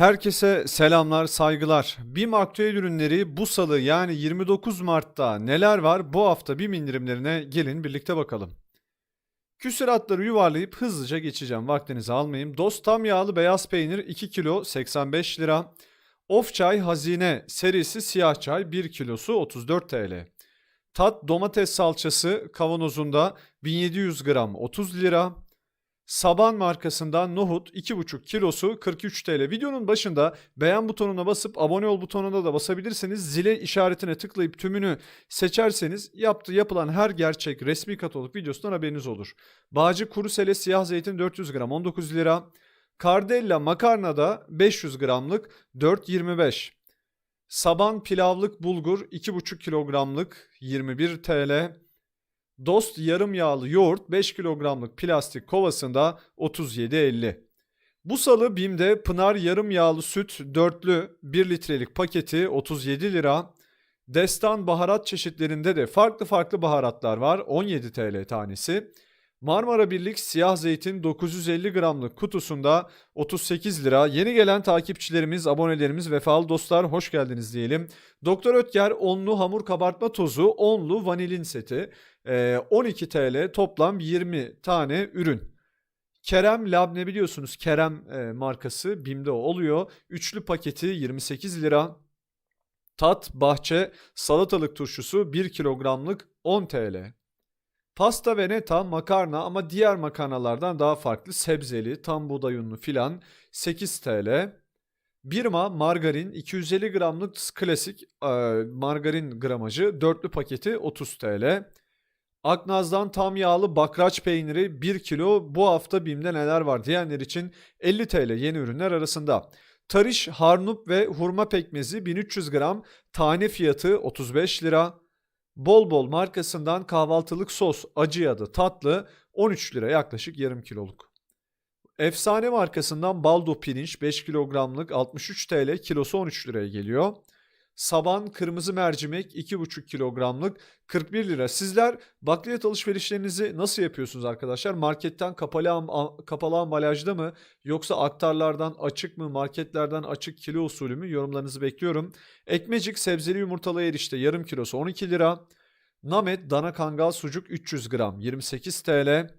Herkese selamlar, saygılar. BİM aktüel ürünleri bu salı yani 29 Mart'ta neler var bu hafta BİM indirimlerine gelin birlikte bakalım. Küsuratları yuvarlayıp hızlıca geçeceğim. Vaktinizi almayayım. Dost tam yağlı beyaz peynir 2 kilo 85 lira. Of çay hazine serisi siyah çay 1 kilosu 34 TL. Tat domates salçası kavanozunda 1700 gram 30 lira. Saban markasından nohut 2,5 kilosu 43 TL. Videonun başında beğen butonuna basıp abone ol butonuna da basabilirsiniz. Zile işaretine tıklayıp tümünü seçerseniz yaptığı yapılan her gerçek resmi katalog videosundan haberiniz olur. Bağcı kuru sele siyah zeytin 400 gram 19 lira. Kardella makarna da 500 gramlık 4.25. Saban pilavlık bulgur 2,5 kilogramlık 21 TL. Dost yarım yağlı yoğurt 5 kilogramlık plastik kovasında 37.50. Bu salı BİM'de Pınar yarım yağlı süt dörtlü 1 litrelik paketi 37 lira. Destan baharat çeşitlerinde de farklı farklı baharatlar var 17 TL tanesi. Marmara Birlik siyah zeytin 950 gramlık kutusunda 38 lira. Yeni gelen takipçilerimiz, abonelerimiz, vefalı dostlar hoş geldiniz diyelim. Doktor Ötker onlu hamur kabartma tozu, onlu vanilin seti. Ee, 12 TL toplam 20 tane ürün. Kerem Labne biliyorsunuz Kerem e, markası BİM'de oluyor. Üçlü paketi 28 lira. Tat Bahçe salatalık turşusu 1 kilogramlık 10 TL. Pasta Veneta makarna ama diğer makarnalardan daha farklı sebzeli, tam buğday unlu filan 8 TL. Birma margarin 250 gramlık klasik e, margarin gramajı dörtlü paketi 30 TL. Aknaz'dan tam yağlı bakraç peyniri 1 kilo bu hafta BİM'de neler var diyenler için 50 TL yeni ürünler arasında. Tarış, harnup ve hurma pekmezi 1300 gram tane fiyatı 35 lira. Bol bol markasından kahvaltılık sos acı ya da tatlı 13 lira yaklaşık yarım kiloluk. Efsane markasından baldo pirinç 5 kilogramlık 63 TL kilosu 13 liraya geliyor. Saban kırmızı mercimek 2,5 kilogramlık 41 lira. Sizler bakliyat alışverişlerinizi nasıl yapıyorsunuz arkadaşlar? Marketten kapalı, am- kapalı ambalajda mı yoksa aktarlardan açık mı marketlerden açık kilo usulü mü yorumlarınızı bekliyorum. Ekmecik sebzeli yumurtalı erişte yarım kilosu 12 lira. Namet dana kangal sucuk 300 gram 28 TL.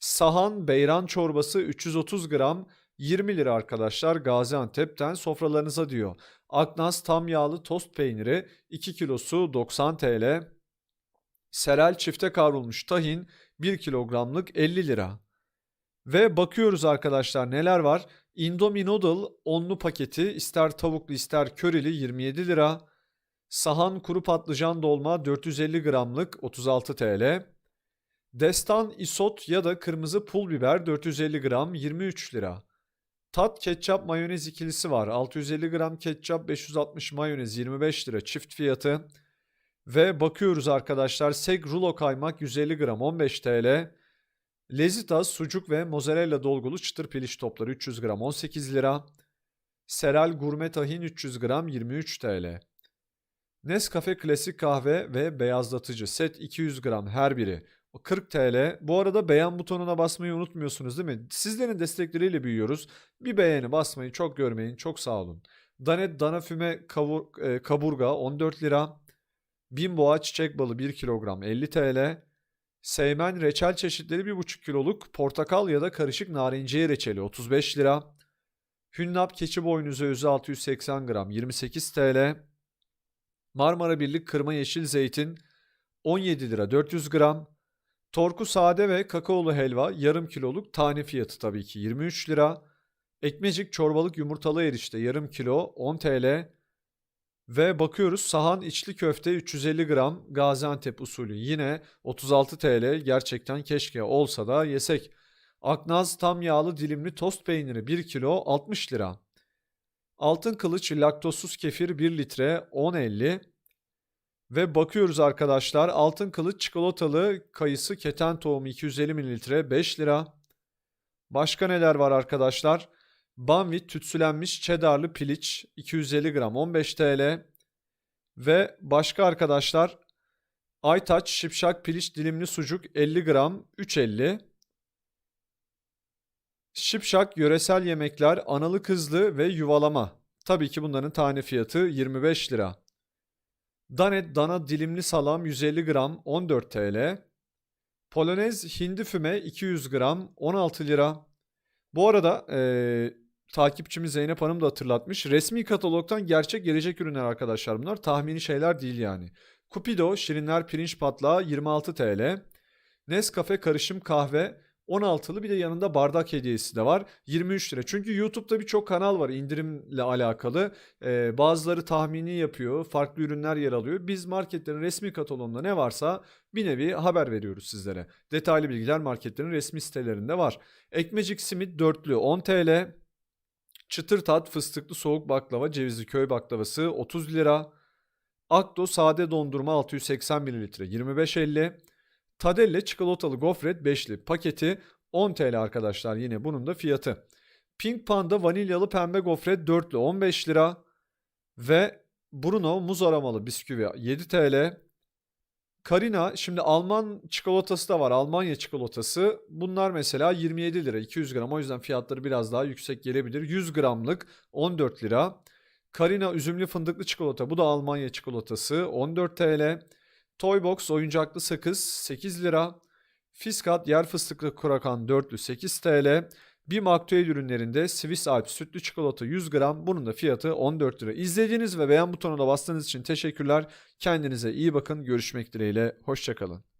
Sahan beyran çorbası 330 gram 20 lira arkadaşlar Gaziantep'ten sofralarınıza diyor. Aknaz tam yağlı tost peyniri 2 kilosu 90 TL. Serel çifte kavrulmuş tahin 1 kilogramlık 50 lira. Ve bakıyoruz arkadaşlar neler var. Indomie Noodle onlu paketi ister tavuklu ister körili 27 lira. Sahan kuru patlıcan dolma 450 gramlık 36 TL. Destan isot ya da kırmızı pul biber 450 gram 23 lira. Tat ketçap mayonez ikilisi var. 650 gram ketçap 560 mayonez 25 lira çift fiyatı. Ve bakıyoruz arkadaşlar Seg rulo kaymak 150 gram 15 TL. Lezitas sucuk ve mozzarella dolgulu çıtır piliç topları 300 gram 18 lira. Seral gurme tahin 300 gram 23 TL. Nescafe klasik kahve ve beyazlatıcı set 200 gram her biri 40 TL. Bu arada beğen butonuna basmayı unutmuyorsunuz değil mi? Sizlerin destekleriyle büyüyoruz. Bir beğeni basmayı çok görmeyin. Çok sağ olun. Danet dana füme kavur, e, kaburga 14 lira. Bimboğa çiçek balı 1 kilogram 50 TL. Seymen reçel çeşitleri 1,5 kiloluk portakal ya da karışık narinciye reçeli 35 lira. Hünnap keçi boynuzu özü 680 gram 28 TL. Marmara Birlik kırma yeşil zeytin 17 lira 400 gram. Torku sade ve kakaolu helva yarım kiloluk tane fiyatı tabii ki 23 lira. Ekmecik çorbalık yumurtalı erişte yarım kilo 10 TL. Ve bakıyoruz sahan içli köfte 350 gram Gaziantep usulü yine 36 TL gerçekten keşke olsa da yesek. Aknaz tam yağlı dilimli tost peyniri 1 kilo 60 lira. Altın kılıç laktozsuz kefir 1 litre 10.50. Ve bakıyoruz arkadaşlar altın kılıç çikolatalı kayısı keten tohumu 250 mililitre 5 lira. Başka neler var arkadaşlar? Banvit tütsülenmiş cheddarlı piliç 250 gram 15 TL. Ve başka arkadaşlar Aytaç şipşak piliç dilimli sucuk 50 gram 3.50. Şipşak yöresel yemekler analı kızlı ve yuvalama. Tabii ki bunların tane fiyatı 25 lira. Danet dana dilimli salam 150 gram 14 TL. Polonez hindi füme 200 gram 16 lira. Bu arada eee, takipçimiz Zeynep Hanım da hatırlatmış. Resmi katalogdan gerçek gelecek ürünler arkadaşlar bunlar. Tahmini şeyler değil yani. Cupido şirinler pirinç patlağı 26 TL. Nescafe karışım kahve 16'lı bir de yanında bardak hediyesi de var. 23 lira. Çünkü YouTube'da birçok kanal var indirimle alakalı. Ee, bazıları tahmini yapıyor. Farklı ürünler yer alıyor. Biz marketlerin resmi kataloğunda ne varsa bir nevi haber veriyoruz sizlere. Detaylı bilgiler marketlerin resmi sitelerinde var. Ekmecik simit dörtlü 10 TL. Çıtır tat fıstıklı soğuk baklava cevizli köy baklavası 30 lira. Akdo sade dondurma 680 ml 25.50. Tadelle çikolatalı gofret 5'li paketi 10 TL arkadaşlar yine bunun da fiyatı. Pink Panda vanilyalı pembe gofret 4'lü 15 lira. Ve Bruno muz aromalı bisküvi 7 TL. Karina şimdi Alman çikolatası da var. Almanya çikolatası. Bunlar mesela 27 lira 200 gram. O yüzden fiyatları biraz daha yüksek gelebilir. 100 gramlık 14 lira. Karina üzümlü fındıklı çikolata. Bu da Almanya çikolatası. 14 TL. Toybox oyuncaklı sakız 8 lira. Fiskat yer fıstıklı kurakan dörtlü 8 TL. Bim aktüel ürünlerinde Swiss Alps sütlü çikolata 100 gram. Bunun da fiyatı 14 lira. İzlediğiniz ve beğen butonuna bastığınız için teşekkürler. Kendinize iyi bakın. Görüşmek dileğiyle. Hoşçakalın.